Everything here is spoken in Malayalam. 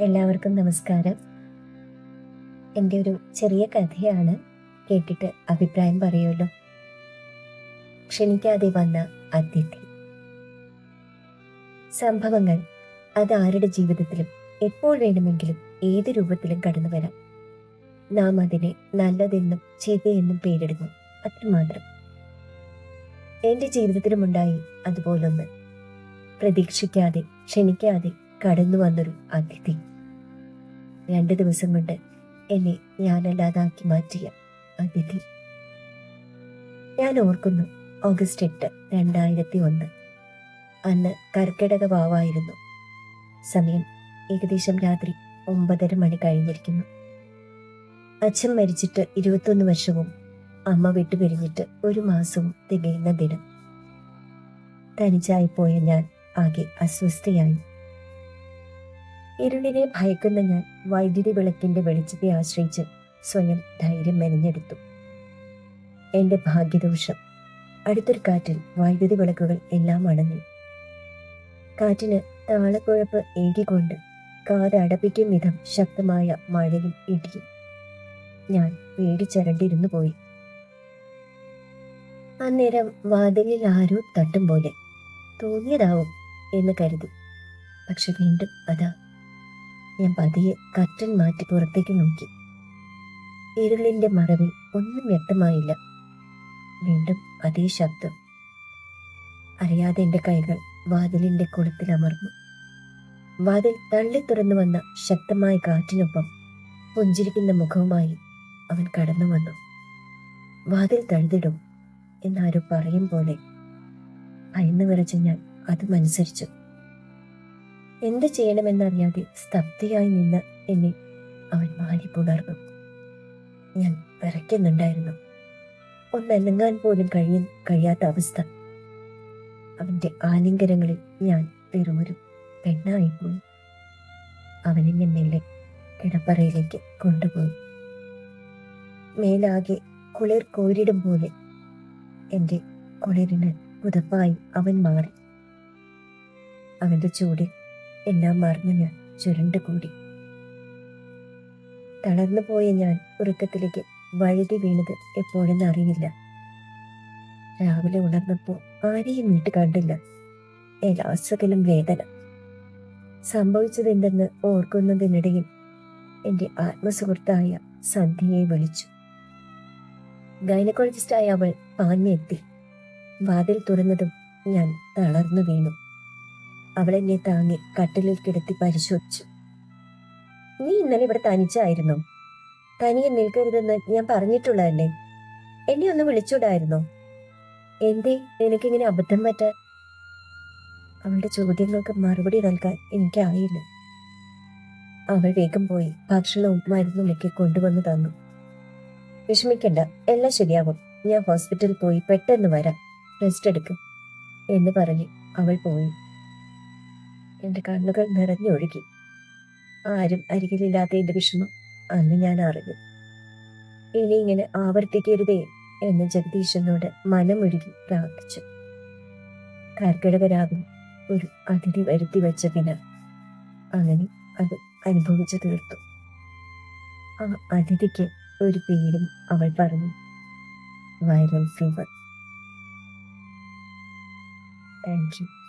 എല്ലാവർക്കും നമസ്കാരം. എന്റെ ഒരു ചെറിയ കഥയാണ് കേട്ടിട്ട് അഭിപ്രായം പറയുമല്ലോ. ക്ഷണിക്കാതെ വന്ന അതിഥി സംഭവങ്ങൾ അത് ആരുടെ ജീവിതത്തിലും എപ്പോൾ വേണമെങ്കിലും ഏത് രൂപത്തിലും കടന്നു വരാം. നാം അതിനെ നല്ലതെന്നും ചീത്തയെന്നും പേരിടുന്നു. അത്രമാത്രം എന്റെ ജീവിതത്തിലുമുണ്ടായി അതുപോലൊന്ന്. പ്രതീക്ഷിക്കാതെ ക്ഷണിക്കാതെ കടന്നു വന്നൊരു അതിഥി. രണ്ടു ദിവസം കൊണ്ട് എന്നെ ഞാനല്ലാതാക്കി മാറ്റിയ അതിഥി. ഞാൻ ഓർക്കുന്നു ഓഗസ്റ്റ് എട്ട് രണ്ടായിരത്തി ഒന്ന് അന്ന് കർക്കിടക വാവായിരുന്നു. സമയം ഏകദേശം രാത്രി ഒമ്പതര മണി കഴിഞ്ഞിരിക്കുന്നു. അച്ഛൻ മരിച്ചിട്ട് ഇരുപത്തൊന്ന് വർഷവും അമ്മ വിട്ടുപിരിഞ്ഞിട്ട് ഒരു മാസവും തികയുന്ന ദിനം. തനിച്ചായി പോയ ഞാൻ ആകെ അസ്വസ്ഥയായി. ഇരുളിനെ ഭയക്കുന്ന ഞാൻ വൈദ്യുതി വിളക്കിന്റെ വെളിച്ചത്തെ ആശ്രയിച്ച് സ്വയം ധൈര്യം മെനഞ്ഞെടുത്തു. എന്റെ ഭാഗ്യദോഷം. അടുത്തൊരു കാറ്റിൽ വൈദ്യുതി വിളക്കുകൾ എല്ലാം അണഞ്ഞു കാറ്റിന് താളക്കുഴപ്പ് ഏകിക്കൊണ്ട് കാതടപ്പിക്കും വിധം ശക്തമായ മഴയും ഇടിയും. ഞാൻ പേടിച്ചരണ്ടിരുന്നു പോയി. അന്നേരം വാതിലിൽ ആരോ തട്ടും പോലെ തോന്നിയതാവും എന്ന് കരുതി. പക്ഷെ വീണ്ടും അതാ ഞാൻ പതിയെ കറ്റൻ മാറ്റി പുറത്തേക്ക് നോക്കി. ഇരുളിന്റെ മറവിൽ ഒന്നും വ്യക്തമായില്ല. വീണ്ടും അതേ ശബ്ദം. അറിയാതെ എന്റെ കൈകൾ വാതിലിന്റെ കുളത്തിൽ അമർന്നു. വാതിൽ തള്ളി തുറന്നു വന്ന ശക്തമായ കാറ്റിനൊപ്പം പുഞ്ചിരിക്കുന്ന മുഖവുമായി അവൻ കടന്നു വന്നു. വാതിൽ തഴുതിടും എന്നാരും പറയും പോലെ ഭയന്നു വിറച്ച ഞാൻ അതുമനുസരിച്ചു എന്ത് ചെയ്യണമെന്നറിയാതെ സ്തബ്ധയായി നിന്ന് എന്നെ അവൻ മാലി പുണർന്നു. ഞാൻ വിറയ്ക്കുന്നുണ്ടായിരുന്നു. ഒന്നനങ്ങാൻ പോലും കഴിയ കഴിയാത്ത അവസ്ഥ. അവന്റെ ആലിംഗനങ്ങളിൽ ഞാൻ വെറുമൊരു പെണ്ണായിപ്പോയി അവനെന്നെ മെല്ലെ കിടപ്പറയിലേക്ക് കൊണ്ടുപോയി. മേലാകെ കുളിർ കോരിടും പോലെ എന്റെ കുളിരിന് പുതപ്പായി അവൻ മാറി. അവന്റെ ചൂടിൽ എല്ലാം മറന്നു ഞാൻ ചുരുണ്ടു കൂടി. തളർന്നു പോയ ഞാൻ ഉറക്കത്തിലേക്ക് വഴുതി വീണത് എപ്പോഴെന്ന് അറിയില്ല. രാവിലെ ഉണർന്നപ്പോൾ ആരെയും വീട്ട് കണ്ടില്ല. എല്ലാസകലും വേദന. സംഭവിച്ചതെന്തെന്ന് ഓർക്കുന്നതിനിടയിൽ എന്റെ ആത്മസുഹൃത്തായ സന്ധ്യയെ വിളിച്ചു. ഗൈനക്കോളജിസ്റ്റായ അവൾ പാഞ്ഞെത്തി വാതിൽ തുറന്നതും ഞാൻ തളർന്നു വീണു. അവൾ എന്നെ താങ്ങി കട്ടിലിൽ കിടത്തി പരിശോധിച്ചു. നീ ഇന്നലെ ഇവിടെ തനിച്ചായിരുന്നു. തനിയെ നിൽക്കരുതെന്ന് ഞാൻ പറഞ്ഞിട്ടുള്ളതല്ലേ? എന്നെ ഒന്ന് വിളിച്ചൂടായിരുന്നോ? എന്തേ? എനിക്കിങ്ങനെ അബദ്ധം പറ്റാൻ? അവളുടെ ചോദ്യങ്ങൾക്ക് മറുപടി നൽകാൻ എനിക്കായില്ല. അവൾ വേഗം പോയി ഭക്ഷണവും മരുന്നുമൊക്കെ കൊണ്ടുവന്ന് തന്നു. വിഷമിക്കണ്ട എല്ലാം ശരിയാകും. ഞാൻ ഹോസ്പിറ്റലിൽ പോയി പെട്ടെന്ന് വരാം. റെസ്റ്റ് എടുക്കും എന്ന് പറഞ്ഞ് അവൾ പോയി. എന്റെ കണ്ണുകൾ നിറഞ്ഞൊഴുകി. ആരും അരികിലില്ലാത്ത എന്റെ വിഷമം അന്ന് ഞാൻ അറിഞ്ഞു. ഇനി ഇങ്ങനെ ആവർത്തിക്കരുതേ എന്ന് ജഗദീശനോട് മനമൊഴുകി പ്രാർത്ഥിച്ചു. കർക്കിടക രാവിൽ ഒരു അതിഥി വരുത്തി വെച്ച പിന്ന അങ്ങനെ അത് അനുഭവിച്ചു തീർത്തു. ആ അതിഥിക്ക് ഒരു പേരും അവൾ പറഞ്ഞു. Viral fever. Thank you